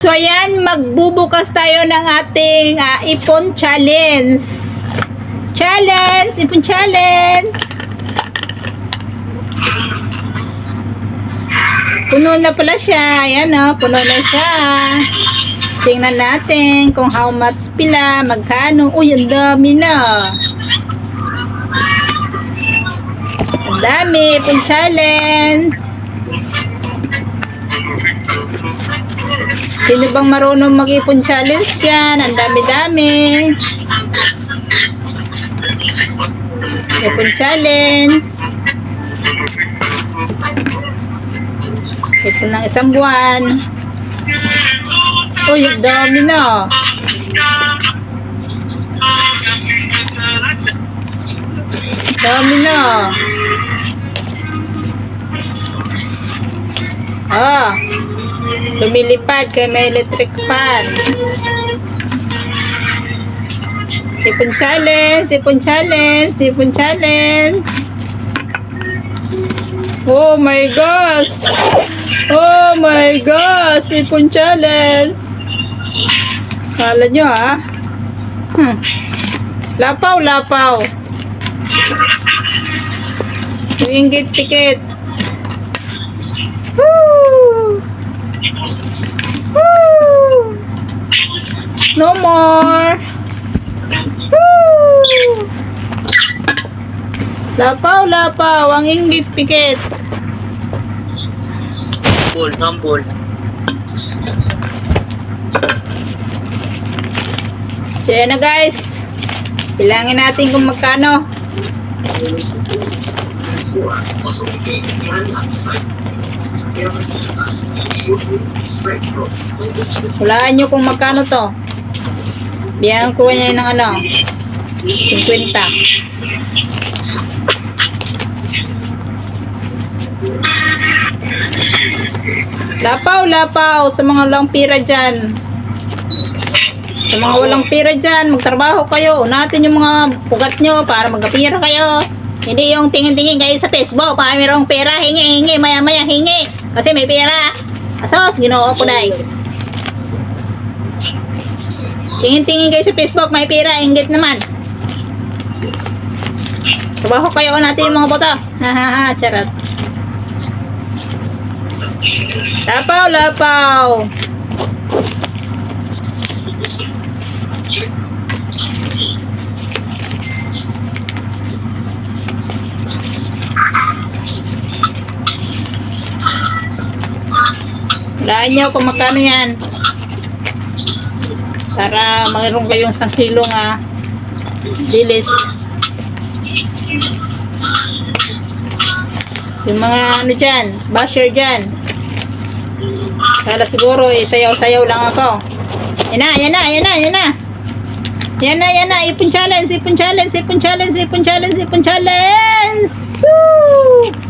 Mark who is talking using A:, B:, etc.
A: So ayan, magbubukas tayo ng ating ah, ipon challenge. Challenge! Ipon challenge! Puno na pala siya. Ayan o, puno na siya. Tingnan natin kung how much pila, magkano. Uy, ang dami na. Ang dami, ipon challenge. Sino bang marunong mag-ipon challenge dyan? Ang dami-dami. Ipon challenge. Ipon ng isang buwan. Uy, ang dami na. Dami na. Ah, lumilipad kay may electric fan. Sipon challenge, sipon challenge, sipon challenge. Oh my gosh! Oh my gosh! Sipon challenge! Kala nyo ha? Hmm. Lapaw, lapaw. Inggit tikit. Woo! Woo! No more. Woo! Lapaw, lapaw. Ang inggit pikit.
B: Humble, humble.
A: So, yan na guys. Bilangin natin kung magkano. Hulaan nyo kung magkano to. Biyangan ko niya ng ano. 50. Lapaw, lapaw sa mga walang pira dyan. Sa mga walang pira dyan, magtrabaho kayo. Unatin yung mga pugat nyo para magkapira kayo. Hindi yung tingin-tingin kayo sa Facebook. Para mayroong pera, hingi, hingi, maya-maya, hingi. Kasi may pera. Asos, ginoo ko na Tingin-tingin kayo sa Facebook, may pera, inggit naman. Trabaho kayo, unatin yung mga boto. Ha ha ha, charot. Lapaw, lapaw. Hulaan nyo kung magkano yan. Para mayroon kayong isang kilo nga dilis. Yung mga ano dyan, basher dyan. Kala siguro, eh, sayaw-sayaw lang ako. Yan na, yan na, yan na, yan na. Yan na, yan na. Ipon challenge, ipon challenge, ipon challenge, ipon challenge, ipon challenge. Woo!